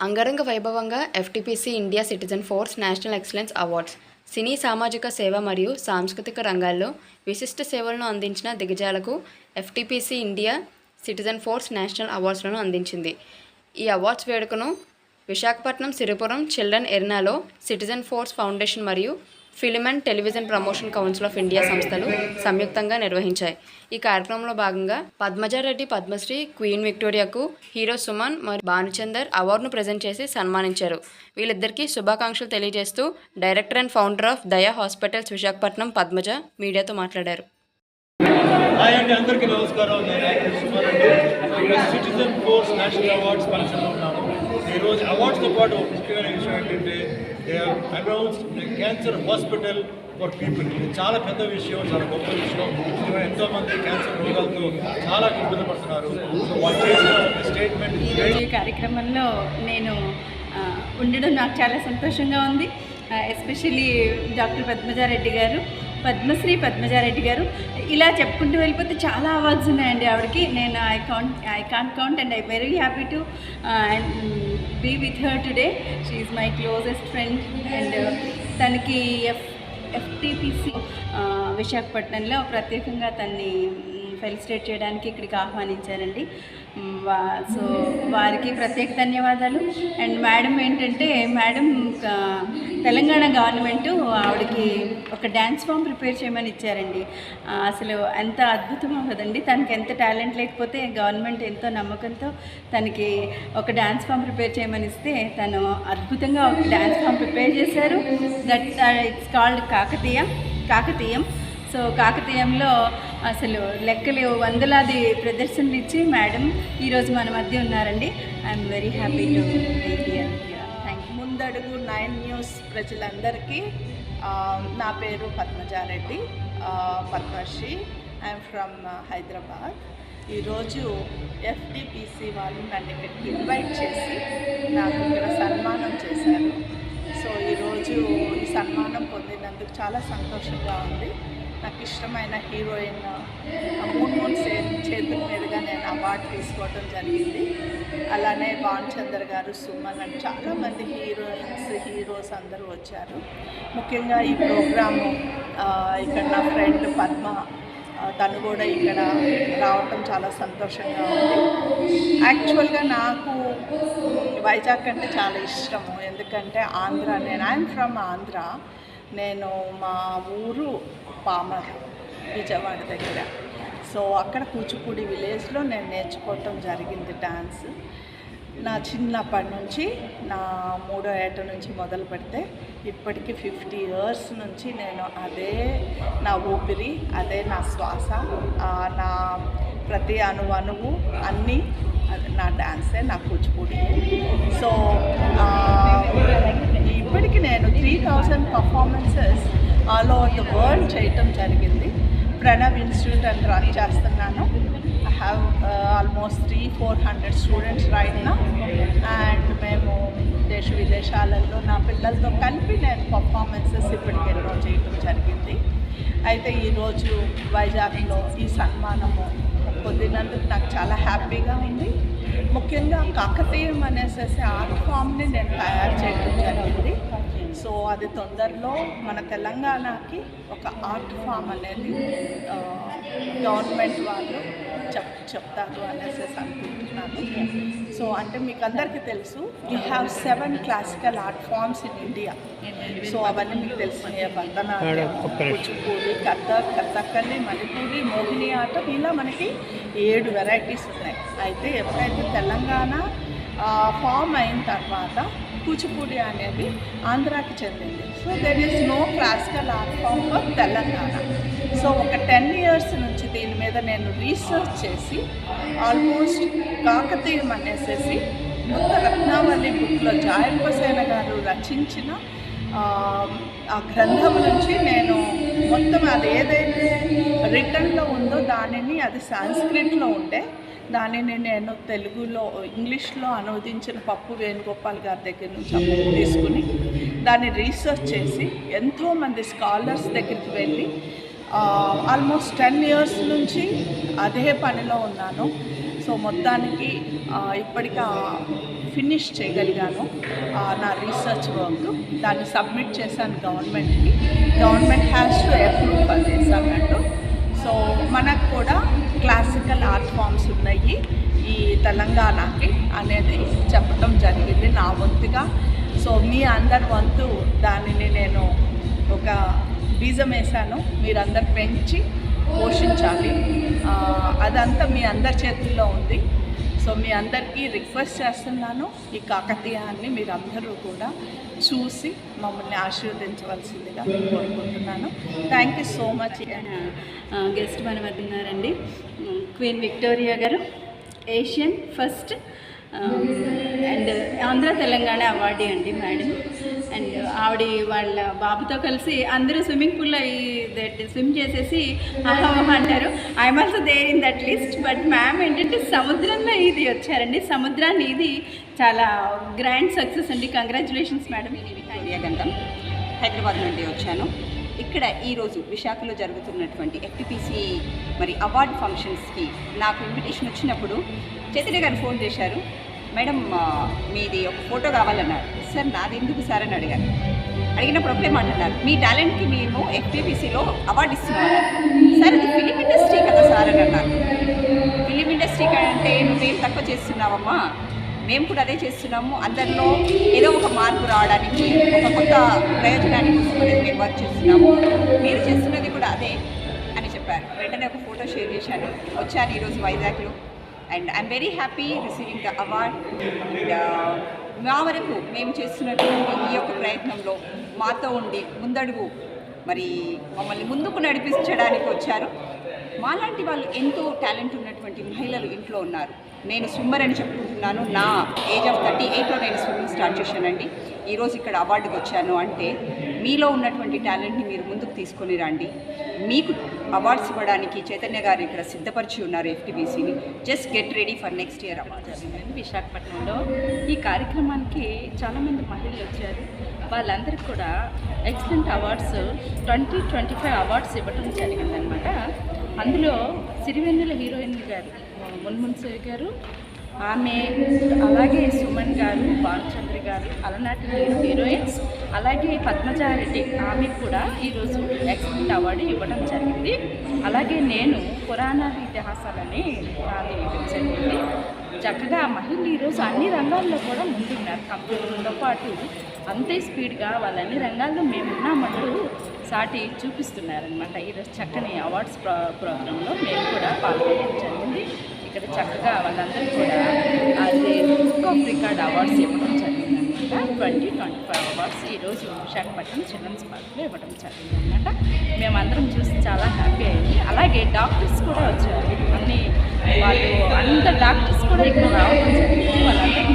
అంగరంగ వైభవంగా FTPC India citizen force national excellence awards cine సామాజిక సేవ మరియు సాంస్కృతిక రంగాల్లో విశిష్ట సేవలను అందించిన దిగజాలకు FTPC India citizen force national అవార్డ్స్లను అందించింది. ఈ అవార్డ్స్ వేడుకను విశాఖపట్నం సిరిపురం చిల్డ్రన్ ఎర్నాలో సిటిజన్ ఫోర్స్ ఫౌండేషన్ మరియు film and television promotion council of India సంస్థలు సంయుక్తంగా నిర్వహించాయి. ఈ కార్యక్రమంలో భాగంగా పద్మజారెడ్డి పద్మశ్రీ క్వీన్ విక్టోరియాకు హీరో సుమన్ మరియు భానుచందర్ అవార్డును ప్రజెంట్ చేసి సన్మానించారు. వీళ్ళిద్దరికీ శుభాకాంక్షలు తెలియజేస్తూ director and founder of Daya hospitals Visakhapatnam Padmaja మీడియాతో మాట్లాడారు. అందరికీ నమస్కారం. నేను సిటిజన్ ఫోర్స్ నేషనల్ అవార్డ్స్ ఫంక్షన్లో ఈరోజు అవార్డ్స్తో పాటు ముఖ్యమైన విషయం ఏంటంటే they announce cancer hospital for people ఇది చాలా పెద్ద విషయం చాలా గొప్ప విషయం. ఎందుకంటే ఎంతోమంది క్యాన్సర్ రోగాలతో చాలా ఇబ్బంది పడుతున్నారు. స్టేట్మెంట్ ఈ కార్యక్రమంలో నేను ఉండడం నాకు చాలా సంతోషంగా ఉంది. ఎస్పెషల్లీ డాక్టర్ పద్మజారెడ్డి గారు. పద్మశ్రీ పద్మజారెడ్డి గారు. ఇలా చెప్పుకుంటూ వెళ్ళిపోతే చాలా అవార్డ్స్ ఉన్నాయండి ఆవిడకి. నేను I count I can't count and I very happy to be with her today she my closest friend and తనకి ఎఫ్ ఎఫ్టీపీసీ uh, విశాఖపట్నంలో ప్రత్యేకంగా తన్ని mm, ఫెలిసిటేట్ చేయడానికి ఇక్కడికి ఆహ్వానించారండి. సో వారికి ప్రత్యేక ధన్యవాదాలు. అండ్ మేడం ఏంటంటే మేడం తెలంగాణ గవర్నమెంట్ ఆవిడకి ఒక డ్యాన్స్ ఫామ్ ప్రిపేర్ చేయమని ఇచ్చారండి. అసలు ఎంత అద్భుతమో కదండి తనకి ఎంత టాలెంట్ లేకపోతే గవర్నమెంట్ ఎంతో నమ్మకంతో తనకి ఒక డ్యాన్స్ ఫామ్ ప్రిపేర్ చేయమని ఇస్తే తను అద్భుతంగా ఒక డ్యాన్స్ ఫామ్ ప్రిపేర్ చేశారు. That it's called Kakatiya Kakatiyam. So కాకతీయంలో అసలు లెక్కలు వందలాది ప్రదర్శనలు ఇచ్చి మేడం ఈరోజు మన మధ్య ఉన్నారండి. I'm very happy to hear thank you Mundadugu nine news ప్రజలందరికీ నా పేరు పద్మజారెడ్డి పద్మశ్రీ ఐఎమ్ ఫ్రమ్ హైదరాబాద్. ఈరోజు ఎఫ్డిపిసి వాళ్ళు నన్ను ఇక్కడికి ఇన్వైట్ చేసి నాకు ఇక్కడ సన్మానం చేశారు. సో ఈరోజు ఈ సన్మానం పొందినందుకు చాలా సంతోషంగా ఉంది. నాకు ఇష్టమైన హీరోయిన్ మూన్ మూన్ సే చేతుల మీదుగా నేను అవార్డు తీసుకోవడం జరిగింది. అలానే భానుచందర్ గారు సుమన్ అని చాలామంది హీరోయిన్స్ హీరోస్ అందరూ వచ్చారు. ముఖ్యంగా ఈ ప్రోగ్రాము ఇక్కడ నా ఫ్రెండ్ పద్మ తను కూడా ఇక్కడ రావటం చాలా సంతోషంగా ఉంది. యాక్చువల్గా నాకు వైజాగ్ అంటే చాలా ఇష్టము ఎందుకంటే ఆంధ్ర నేను ఐఎమ్ ఫ్రమ్ ఆంధ్ర. నేను మా ఊరు పామర్ విజయవాడ దగ్గర. సో అక్కడ కూచిపూడి విలేజ్లో నేను నేర్చుకోవటం జరిగింది డ్యాన్స్ నా చిన్నప్పటి నుంచి నా మూడో ఏట నుంచి మొదలు పెడితే ఇప్పటికీ ఫిఫ్టీ ఇయర్స్ నుంచి నేను అదే నా ఊపిరి అదే నా శ్వాస నా ప్రతి అణువు అణువు అన్నీ అది నా డ్యాన్సే నా కూచిపూడి. సో ఇప్పటికి నేను three thousand performances all over the world చేయటం జరిగింది. ప్రణవ్ ఇన్స్టిట్యూట్ అని రన్ చేస్తున్నాను. I have almost three four hundred students right నా అండ్ మేము దేశ విదేశాలలో నా పిల్లలతో కలిపి నేను పర్ఫార్మెన్సెస్ ఇప్పటికి ఎన్నో చేయటం జరిగింది. అయితే ఈరోజు వైజాగ్లో ఈ సన్మానము పొందినందుకు నాకు చాలా హ్యాపీగా ఉంది. ముఖ్యంగా కాకతీయం అనేసేసి ఆర్ట్ ఫామ్ని నేను తయారు చేయడం జరిగింది. సో అది తొందరలో మన తెలంగాణకి ఒక ఆర్ట్ ఫామ్ అనేది గవర్నమెంట్ వాళ్ళు చెప్ చెప్తారు అనేసి అనుకుంటున్నాను. సో అంటే మీకు అందరికీ తెలుసు you have seven classical art forms in India so అవన్నీ మీకు తెలిసినాయి భరతనాట్యం కూచిపూడి కథక్ కథక్కలి మణిపూరి మోహిని ఆటం ఇలా మనకి ఏడు వెరైటీస్ ఉన్నాయి. అయితే ఎప్పుడైతే తెలంగాణ ఫామ్ అయిన తర్వాత కూచిపూడి అనేది ఆంధ్రాకి చెందింది. So there is no classical art form for Telangana so ఒక టెన్ ఇయర్స్ నుంచి దీని మీద నేను రీసెర్చ్ చేసి ఆల్మోస్ట్ కాకతీయం అనేసేసి మొత్తం రత్నావళి బుక్లో జాయంపసేన గారు రచించిన ఆ, ఆ గ్రంథం నుంచి నేను మొత్తం అది ఏదైతే రిటర్న్లో ఉందో దానిని అది సాంస్క్రిట్లో ఉండే దానిని నేను తెలుగులో ఇంగ్లీష్లో అనువదించిన పప్పు వేణుగోపాల్ గారి దగ్గర నుంచి అప్పు తీసుకుని దాన్ని రీసెర్చ్ చేసి ఎంతోమంది స్కాలర్స్ దగ్గరికి వెళ్ళి ఆల్మోస్ట్ టెన్ ఇయర్స్ నుంచి అదే పనిలో ఉన్నాను. సో మొత్తానికి ఆ, ఫినిష్ చేయగలిగాను నా రీసెర్చ్ వర్క్. దాన్ని సబ్మిట్ చేశాను గవర్నమెంట్కి. Government has to approve for అన్నట్టు. సో మనకు కూడా క్లాసికల్ ఆర్ట్ ఫామ్స్ ఉన్నాయి ఈ తెలంగాణకి అనేది చెప్పడం జరిగింది నా వంతుగా. సో మీ అందరి వంతు దానిని నేను ఒక బీజం వేశాను మీరందరు పెంచి పోషించాలి. అదంతా మీ అందరి చేతుల్లో ఉంది. సో మీ అందరికీ రిక్వెస్ట్ చేస్తున్నాను ఈ కాకతీయాన్ని మీరందరూ కూడా చూసి మమ్మల్ని ఆశీర్వదించవలసిందిగా కోరుకుంటున్నాను. Thank you so much guest మన మధ్య ఉన్నారండి Queen Victoria garu Asian first and Andhra Telangana awardee అండి మేడం. అండ్ ఆవిడ వాళ్ళ బాబుతో కలిసి అందరూ స్విమ్మింగ్ పూల్లో స్విమ్ చేసేసి అంటారు. I'm also there in that list but ma'am ఏంటంటే సముద్రంలో ఇది వచ్చారండి. సముద్రాన్ని ఇది చాలా గ్రాండ్ సక్సెస్ అండి. Congratulations madam Gandham. హైదరాబాద్ నుండి వచ్చాను. ఇక్కడ ఈరోజు విశాఖలో జరుగుతున్నటువంటి ఎఫ్టిపిసి మరి అవార్డ్ ఫంక్షన్స్కి నాకు ఇన్విటేషన్ వచ్చినప్పుడు చైతన్య గారు ఫోన్ చేశారు. మేడం మీది ఒక ఫోటో కావాలన్నారు. సార్ నాది ఎందుకు సార్ అని అడిగాను అడిగినప్పుడు ఒకటే మాట్లాడారు మీ టాలెంట్కి మేము ఎఫ్టీపీసీలో అవార్డు ఇస్తున్నాము సార్ అది ఫిలిం ఇండస్ట్రీ కదా సార్ అని అన్నారు. ఫిలిం ఇండస్ట్రీ అంటే నువ్వేం తక్కువ చేస్తున్నావమ్మా? మేము కూడా అదే చేస్తున్నాము. అందరిలో ఏదో ఒక మార్పు రావడానికి ఒక కొత్త ప్రయోజనానికి కోసం మేము వర్క్ చేస్తున్నాము. మీరు చేస్తున్నది కూడా అదే అని చెప్పారు. వెంటనే ఒక ఫోటో షేర్ చేశాను. వచ్చాను ఈరోజు వైజాగ్లో. And I'm very happy receiving the award. And మా వరకు మేము చేస్తున్నటువంటి ఈ యొక్క ప్రయత్నంలో మాతో ఉండి ముందడుగు మరి మమ్మల్ని ముందుకు నడిపించడానికి వచ్చారు. మాలాంటి వాళ్ళు ఎంతో టాలెంట్ ఉన్నటువంటి మహిళలు ఇంట్లో ఉన్నారు. నేను స్విమ్మర్ అని చెప్పుకుంటున్నాను. నా ఏజ్ ఆఫ్ థర్టీ ఎయిట్లో నేను స్విమ్మింగ్ స్టార్ట్ చేశానండి. ఈరోజు ఇక్కడ అవార్డుకి వచ్చాను అంటే మీలో ఉన్నటువంటి టాలెంట్ని మీరు ముందుకు తీసుకొని రండి. మీకు అవార్డ్స్ ఇవ్వడానికి చైతన్య గారు ఇక్కడ సిద్ధపరిచి ఉన్నారు ఎఫ్టీబీసీని just get ready for next year awards విశాఖపట్నంలో. ఈ కార్యక్రమానికి చాలామంది మహిళలు వచ్చారు. వాళ్ళందరికీ కూడా excellent awards twenty twenty five awards ఇవ్వడం జరిగిందనమాట అందులో సిరివెన్నెల హీరోయిన్ గారు మున్మున్సరి గారు ఆమె అలాగే సుమన్ గారు భానుచంద్ర గారు అలనాటి హీరోయిన్స్ అలాగే పద్మజారెడ్డి ఆమె కూడా ఈరోజు ఎక్సలెంట్ అవార్డు ఇవ్వడం జరిగింది. అలాగే నేను పురాణ ఇతిహాసాలని నాది జరిగింది చక్కగా మహిళలు ఈరోజు అన్ని రంగాల్లో కూడా ముందున్నారు. కంప్యూటర్తో పాటు అంతే స్పీడ్గా వాళ్ళ అన్ని రంగాల్లో మేము ఉన్నామంటూ సాటి చూపిస్తున్నారనమాట ఈరోజు చక్కని అవార్డ్స్ ప్రో ప్రోగ్రాంలో మేము కూడా పాల్గొనడం జరిగింది. ఇక్కడ చక్కగా వాళ్ళందరూ కూడా అదే బుక్ ఆఫ్ రికార్డ్ అవార్డ్స్ ఇవ్వడం జరిగిందనమాట. ట్వంటీ ట్వంటీ ఫైవ్ అవార్డ్స్ ఈరోజు విశాఖపట్నం చిల్డ్రన్స్ పార్క్లో ఇవ్వడం జరిగిందనమాట. మేమందరం చూసి చాలా హ్యాపీ అయింది అలాగే డాక్టర్స్ కూడా వచ్చారు. అన్ని వాళ్ళు అంత డాక్టర్స్ కూడా ఇక్కడ రావడం జరిగింది. వాళ్ళందరూ